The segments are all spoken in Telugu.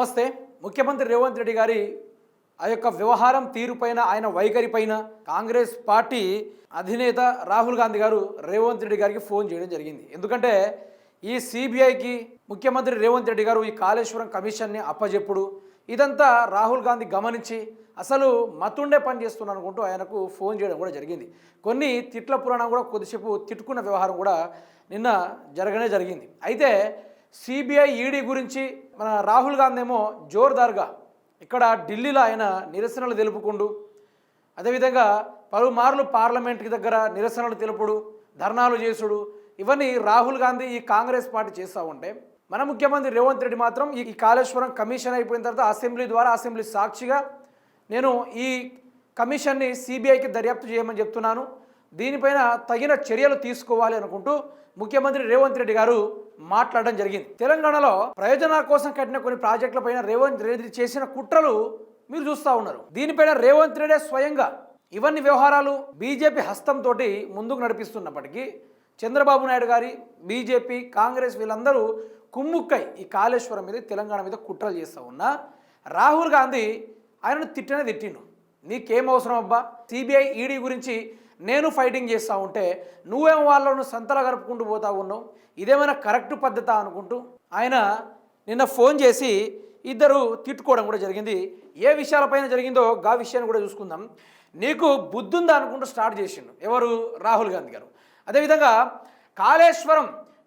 నమస్తే. ముఖ్యమంత్రి రేవంత్ రెడ్డి గారి ఆ యొక్క వ్యవహారం తీరుపైన ఆయన వైఖరిపైన కాంగ్రెస్ పార్టీ అధినేత రాహుల్ గాంధీ గారు రేవంత్ రెడ్డి గారికి ఫోన్ చేయడం జరిగింది. ఎందుకంటే ఈ సిబిఐకి ముఖ్యమంత్రి రేవంత్ రెడ్డి గారు ఈ కాళేశ్వరం కమిషన్ని అప్పజెప్పుడు ఇదంతా రాహుల్ గాంధీ గమనించి అసలు మతుండే పని చేస్తున్నాను అనుకుంటూ ఆయనకు ఫోన్ చేయడం కూడా జరిగింది. కొన్ని తిట్ల పురాణం కూడా కొద్దిసేపు తిట్టుకున్న వ్యవహారం కూడా నిన్న జరగనే జరిగింది. అయితే సిబిఐ ఈడీ గురించి మన రాహుల్ గాంధీ ఏమో జోర్దార్గా ఇక్కడ ఢిల్లీలో ఆయన నిరసనలు తెలుపుకుండు. అదేవిధంగా పలుమార్లు పార్లమెంట్కి దగ్గర నిరసనలు తెలుపుడు ధర్నాలు చేసుడు. ఇవన్నీ రాహుల్ గాంధీ ఈ కాంగ్రెస్ పార్టీ చేస్తూ ఉంటే మన ముఖ్యమంత్రి రేవంత్ రెడ్డి మాత్రం ఈ ఈ కాళేశ్వరం కమిషన్ అయిపోయిన తర్వాత అసెంబ్లీ ద్వారా అసెంబ్లీ సాక్షిగా నేను ఈ కమిషన్ని సిబిఐకి దర్యాప్తు చేయమని చెప్తున్నాను. దీనిపైన తగిన చర్యలు తీసుకోవాలి అనుకుంటూ ముఖ్యమంత్రి రేవంత్ రెడ్డి గారు మాట్లాడడం జరిగింది. తెలంగాణలో ప్రయోజనాల కోసం కట్టిన కొన్ని ప్రాజెక్టులపైన రేవంత్ రెడ్డి చేసిన కుట్రలు మీరు చూస్తూ ఉన్నారు. దీనిపైన రేవంత్ రెడ్డి స్వయంగా ఇవన్నీ వ్యవహారాలు బీజేపీ హస్తంతో ముందుకు నడిపిస్తున్నప్పటికీ చంద్రబాబు నాయుడు గారి బీజేపీ కాంగ్రెస్ వీళ్ళందరూ కుమ్ముక్కై ఈ కాళేశ్వరం మీద తెలంగాణ మీద కుట్రలు చేస్తూ ఉన్నా రాహుల్ గాంధీ ఆయనను తిట్టనే తిట్టిండు. నీకేం అవసరం అబ్బా? సిబిఐ ఈడీ గురించి నేను ఫైటింగ్ చేస్తూ ఉంటే నువ్వేం వాళ్ళను సంతలా గడుపుకుంటూ పోతా ఉన్నావు? ఇదేమైనా కరెక్ట్ పద్ధత అనుకుంటూ ఆయన నిన్న ఫోన్ చేసి ఇద్దరు తిట్టుకోవడం కూడా జరిగింది. ఏ విషయాలపైన జరిగిందో గా విషయాన్ని కూడా చూసుకుందాం. నీకు బుద్ధుందా అనుకుంటూ స్టార్ట్ చేసిండు. ఎవరు? రాహుల్ గాంధీ గారు. అదేవిధంగా కాళేశ్వరం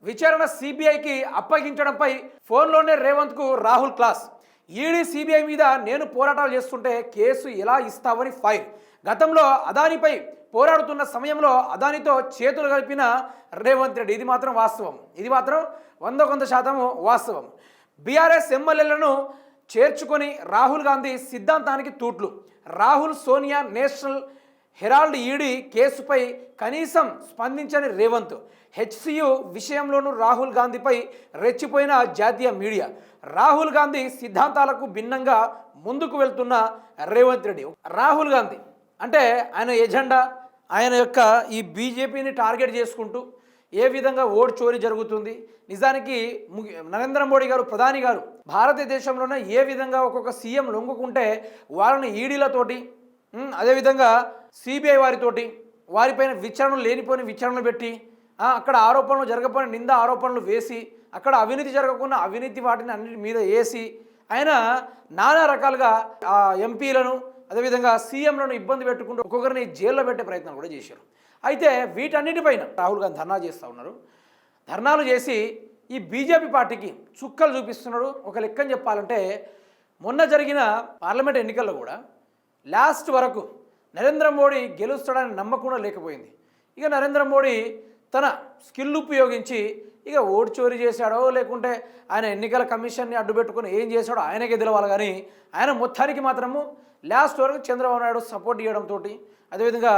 విచారణ సిబిఐకి అప్పగించడంపై ఫోన్లోనే రేవంత్కు రాహుల్ క్లాస్. ఈడీ సిబిఐ మీద నేను పోరాటాలు చేస్తుంటే కేసు ఎలా ఇస్తావని ఫైర్. గతంలో అదానిపై పోరాడుతున్న సమయంలో అదానితో చేతులు కలిపిన రేవంత్ రెడ్డి. ఇది మాత్రం వాస్తవం. ఇది మాత్రం వంద కొంత శాతం వాస్తవం. బీఆర్ఎస్ ఎమ్మెల్యేలను చేర్చుకొని రాహుల్ గాంధీ సిద్ధాంతానికి తూట్లు. Rahul Sonia National Herald ED కేసుపై కనీసం స్పందించని రేవంత్. హెచ్సియు విషయంలోనూ రాహుల్ గాంధీపై రెచ్చిపోయిన జాతీయ మీడియా. రాహుల్ గాంధీ సిద్ధాంతాలకు భిన్నంగా ముందుకు వెళ్తున్న రేవంత్ రెడ్డి. రాహుల్ గాంధీ అంటే ఆయన ఎజెండా ఆయన యొక్క ఈ బీజేపీని టార్గెట్ చేసుకుంటూ ఏ విధంగా ఓటు చోరీ జరుగుతుంది నిజానికి నరేంద్ర మోడీ గారు ప్రధాని గారు భారతదేశంలోనే ఏ విధంగా ఒక్కొక్క సీఎం లొంగుకుంటే వాళ్ళని ఈడీలతోటి అదేవిధంగా సిబిఐ వారితోటి వారిపైన విచారణలు లేనిపోని విచారణలు పెట్టి అక్కడ ఆరోపణలు జరగపోయిన నింద ఆరోపణలు వేసి అక్కడ అవినీతి జరగకుండా అవినీతి వాటిని అన్నిటి మీద వేసి ఆయన నానా రకాలుగా ఎంపీలను అదేవిధంగా సీఎంలను ఇబ్బంది పెట్టుకుంటూ ఒక్కొక్కరిని జైల్లో పెట్టే ప్రయత్నం కూడా చేశారు. అయితే వీటన్నిటిపైన రాహుల్ గాంధీ ధర్నా చేస్తూ ఉన్నారు. ధర్నాలు చేసి ఈ బీజేపీ పార్టీకి చుక్కలు చూపిస్తున్నాడు. ఒక లెక్కని చెప్పాలంటే మొన్న జరిగిన పార్లమెంట్ ఎన్నికల్లో కూడా లాస్ట్ వరకు నరేంద్ర మోడీ గెలుస్తాడని నమ్మకం లేకపోయింది. ఇక నరేంద్ర మోడీ తన స్కిల్ ఉపయోగించి ఇక ఓటు చోరీ చేశాడో లేకుంటే ఆయన ఎన్నికల కమిషన్ని అడ్డుపెట్టుకుని ఏం చేశాడో ఆయనకే తెలవాలి కానీ ఆయన మొత్తానికి మాత్రము లాస్ట్ వరకు చంద్రబాబు నాయుడు సపోర్ట్ చేయడంతో అదేవిధంగా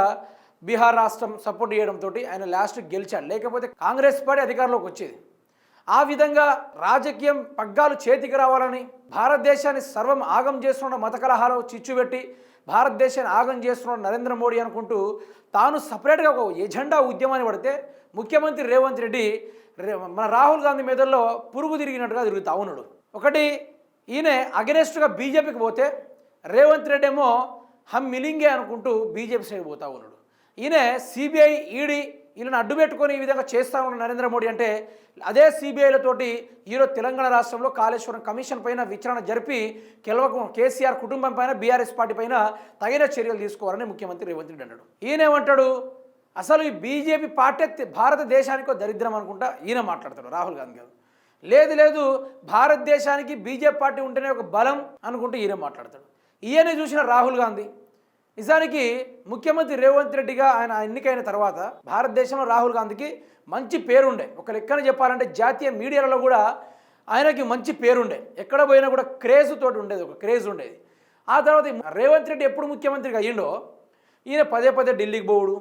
బీహార్ రాష్ట్రం సపోర్ట్ చేయడంతో ఆయన లాస్ట్ గెలిచాడు. లేకపోతే కాంగ్రెస్ పార్టీ అధికారంలోకి వచ్చేది. ఆ విధంగా రాజకీయం పగ్గాలు చేతికి రావాలని భారతదేశాన్ని సర్వం ఆగం చేస్తున్న మత కలహాలు చిచ్చుపెట్టి భారతదేశాన్ని ఆగం చేస్తున్న నరేంద్ర మోడీ అనుకుంటూ తాను సపరేట్గా ఒక ఎజెండా ఉద్యమాన్ని పడితే ముఖ్యమంత్రి రేవంత్ రెడ్డి రే- మన రాహుల్ గాంధీ మీదల్లో పురుగు తిరిగినట్టుగా తిరుగుతా ఉన్నాడు. ఒకటి ఈయన అగెనెస్ట్గా బీజేపీకి పోతే రేవంత్ రెడ్డి ఏమో హమ్ మిలింగే అనుకుంటూ బీజేపీ సైడ్ పోతా ఉన్నాడు. ఈయన సిబిఐ ఈడీ వీళ్ళని అడ్డు పెట్టుకొని ఈ విధంగా చేస్తా ఉన్న నరేంద్ర మోడీ అంటే అదే సిబిఐలతోటి ఈరోజు తెలంగాణ రాష్ట్రంలో కాళేశ్వరం కమిషన్ పైన విచారణ జరిపి కెలవకు కేసీఆర్ కుటుంబం పైన బీఆర్ఎస్ పార్టీ పైన తగిన చర్యలు తీసుకోవాలని ముఖ్యమంత్రి రేవంత్ రెడ్డి అన్నాడు. ఈయనేమంటాడు? అసలు ఈ బీజేపీ పార్టీ భారతదేశానికి దరిద్రం అనుకుంటా ఈయన మాట్లాడతాడు రాహుల్ గాంధీ గారు. లేదు లేదు భారతదేశానికి బీజేపీ పార్టీ ఉంటేనే ఒక బలం అనుకుంటూ ఈయన మాట్లాడతాడు ఈయన చూసిన రాహుల్ గాంధీ. నిజానికి ముఖ్యమంత్రి రేవంత్ రెడ్డిగా ఆయన ఎన్నికైన తర్వాత భారతదేశంలో రాహుల్ గాంధీకి మంచి పేరుండే. ఒక లెక్కన చెప్పాలంటే జాతీయ మీడియాలలో కూడా ఆయనకి మంచి పేరుండే. ఎక్కడ పోయినా కూడా క్రేజ్ తోటి ఉండేది ఒక క్రేజ్ ఉండేది. ఆ తర్వాత రేవంత్ రెడ్డి ఎప్పుడు ముఖ్యమంత్రిగా అయ్యిండో ఈయన పదే పదే ఢిల్లీకి పోవుడు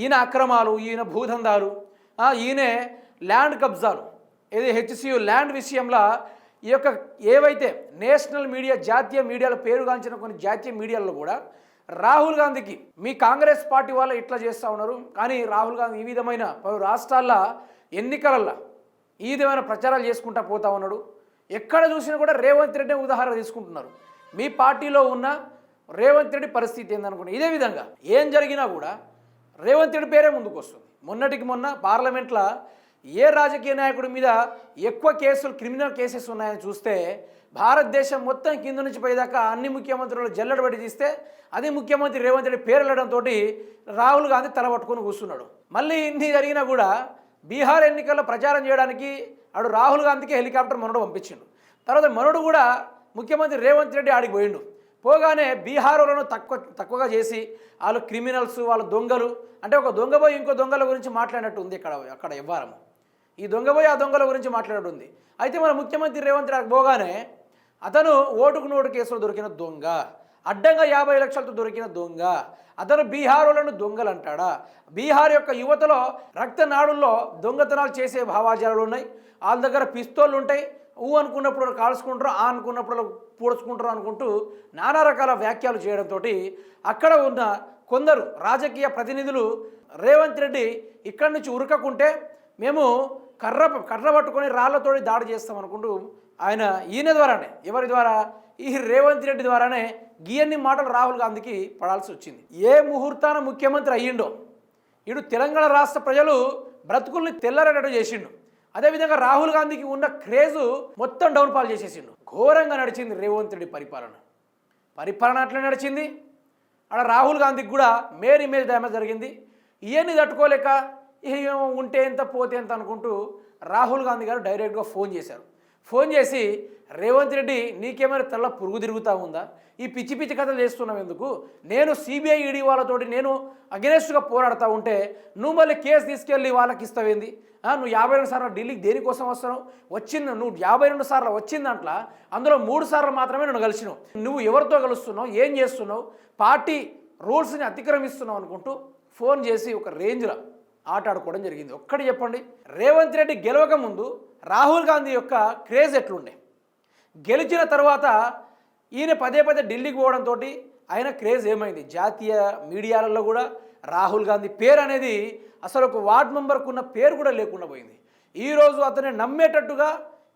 ఈయన అక్రమాలు ఈయన భూదందాలు ఈయనే ల్యాండ్ కబ్జాలు. ఏది హెచ్సియు ల్యాండ్ విషయంలో ఈ యొక్క ఏవైతే నేషనల్ మీడియా జాతీయ మీడియాల పేరుగాంచిన కొన్ని జాతీయ మీడియాల్లో కూడా రాహుల్ గాంధీకి మీ కాంగ్రెస్ పార్టీ వాళ్ళు ఇట్లా చేస్తూ ఉన్నారు. కానీ రాహుల్ గాంధీ ఈ విధమైన పలు రాష్ట్రాల్లో ఎన్నికలల్లో ఈ విధమైన ప్రచారాలు చేసుకుంటా పోతా ఉన్నాడు. ఎక్కడ చూసినా కూడా రేవంత్ రెడ్డి ఉదాహరణ తీసుకుంటున్నారు. మీ పార్టీలో ఉన్న రేవంత్ రెడ్డి పరిస్థితి ఏందనుకున్నా ఇదే విధంగా ఏం జరిగినా కూడా రేవంత్ రెడ్డి పేరే ముందుకు వస్తుంది మొన్నటికి మొన్న పార్లమెంట్లో ఏ రాజకీయ నాయకుడి మీద ఎక్కువ కేసులు క్రిమినల్ కేసెస్ ఉన్నాయని చూస్తే భారతదేశం మొత్తం కింద నుంచి పైదాకా అన్ని ముఖ్యమంత్రులు జల్లడబడి తీస్తే అదే ముఖ్యమంత్రి రేవంత్ రెడ్డి పేరు వెళ్ళడంతో రాహుల్ గాంధీ తల పట్టుకొని కూర్చున్నాడు. మళ్ళీ ఇన్ని జరిగినా కూడా బీహార్ ఎన్నికల్లో ప్రచారం చేయడానికి ఆడు రాహుల్ గాంధీకి హెలికాప్టర్ మనోడు పంపించిండు. తర్వాత మనోడు కూడా ముఖ్యమంత్రి రేవంత్ రెడ్డి ఆడికి పోయిండు. పోగానే బీహారులను తక్కువ తక్కువగా చేసి వాళ్ళు క్రిమినల్స్ వాళ్ళ దొంగలు. అంటే ఒక దొంగ పోయి ఇంకో దొంగల గురించి మాట్లాడినట్టు ఉంది ఇక్కడ అక్కడ ఇవ్వారము ఈ దొంగ పోయి ఆ దొంగల గురించి మాట్లాడినట్టు ఉంది. అయితే మన ముఖ్యమంత్రి రేవంత్ రెడ్డి పోగానే అతను ఓటుకు నోటు కేసులో దొరికిన దొంగ అడ్డంగా యాభై లక్షలతో దొరికిన దొంగ అతను బీహారులను దొంగలు అంటాడా బీహార్ యొక్క యువతలో రక్తనాడుల్లో దొంగతనాలు చేసే భావాజాలు ఉన్నాయి. వాళ్ళ దగ్గర పిస్తోళ్ళు ఉంటాయి. ఊ అనుకున్నప్పుడు కాల్చుకుంటారు ఆ అనుకున్నప్పుడు పూడ్చుకుంటారు అనుకుంటూ నానా రకాల వ్యాఖ్యలు చేయడంతో అక్కడ ఉన్న కొందరు రాజకీయ ప్రతినిధులు రేవంత్ రెడ్డి ఇక్కడి నుంచి ఉరకకుంటే మేము కర్ర కర్ర పట్టుకొని రాళ్ళతోటి దాడి చేస్తాం అనుకుంటూ ఆయన ఈయన ద్వారానే ఎవరి ద్వారా? ఈ రేవంత్ రెడ్డి ద్వారానే గీయన్ని మాటలు రాహుల్ గాంధీకి పడాల్సి వచ్చింది. ఏ ముహూర్తాన ముఖ్యమంత్రి అయ్యిండో ఇడు తెలంగాణ రాష్ట్ర ప్రజలు బ్రతుకుల్ని తెల్లరేటట్టు చేసిండు. అదేవిధంగా రాహుల్ గాంధీకి ఉన్న క్రేజు మొత్తం డౌన్ఫాల్ చేసేసిండు. ఘోరంగా నడిచింది రేవంత్ రెడ్డి పరిపాలన. పరిపాలన అట్లా నడిచింది. అక్కడ రాహుల్ గాంధీకి కూడా మేర్ ఇమేజ్ డ్యామేజ్ జరిగింది. ఇవన్నీ తట్టుకోలేక ఏమో ఉంటే ఎంత పోతే ఎంత అనుకుంటూ రాహుల్ గాంధీ గారు డైరెక్ట్గా ఫోన్ చేశారు. ఫోన్ చేసి రేవంత్ రెడ్డి నీకేమైనా తెల్ల పురుగు తిరుగుతా ఉందా? ఈ పిచ్చి పిచ్చి కథలు చేస్తున్నావు ఎందుకు? నేను సిబిఐ ఈడీ వాళ్ళతోటి నేను అగెనెస్ట్గా పోరాడుతూ ఉంటే నువ్వు మళ్ళీ కేసు తీసుకెళ్ళి వాళ్ళకి ఇస్తావేంది? నువ్వు యాభై రెండు సార్లు ఢిల్లీకి దేనికోసం వస్తున్నావు? వచ్చింది నువ్వు యాభై రెండు సార్లు వచ్చింది దాంట్లో అందులో మూడు సార్లు మాత్రమే నన్ను కలిసినావు. నువ్వు ఎవరితో కలుస్తున్నావు? ఏం చేస్తున్నావు? పార్టీ రూల్స్ని అతిక్రమిస్తున్నావు అనుకుంటూ ఫోన్ చేసి ఒక రేంజ్లో ఆట ఆడుకోవడం జరిగింది. ఒక్కటి చెప్పండి. రేవంత్ రెడ్డి గెలవక ముందు రాహుల్ గాంధీ యొక్క క్రేజ్ ఎట్లుండే? గెలిచిన తర్వాత ఈయన పదే పదే ఢిల్లీకి పోవడంతో ఆయన క్రేజ్ ఏమైంది? జాతీయ మీడియాలలో కూడా రాహుల్ గాంధీ పేరు అనేది అసలు ఒక వార్డ్ మెంబర్కు ఉన్న పేరు కూడా లేకుండా పోయింది. ఈరోజు అతన్ని నమ్మేటట్టుగా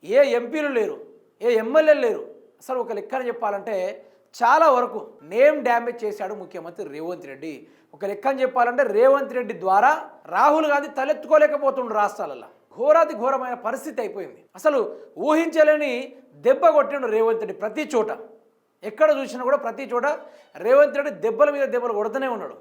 ఏ ఎంపీలు లేరు ఏ ఎమ్మెల్యేలు లేరు. అసలు ఒక లెక్కన చెప్పాలంటే చాలా వరకు నేమ్ డ్యామేజ్ చేశాడు ముఖ్యమంత్రి రేవంత్ రెడ్డి. ఒక లెక్కన చెప్పాలంటే రేవంత్ రెడ్డి ద్వారా రాహుల్ గాంధీ తలెత్తుకోలేకపోతుండు రాష్ట్రాలలో ఘోరాతి ఘోరమైన పరిస్థితి అయిపోయింది. అసలు ఊహించలేని దెబ్బ కొట్టిండు రేవంత్ రెడ్డి ప్రతి చోట. ఎక్కడ చూసినా కూడా ప్రతి చోట రేవంత్ రెడ్డి దెబ్బల మీద దెబ్బలు కొడుతూనే ఉన్నాడు.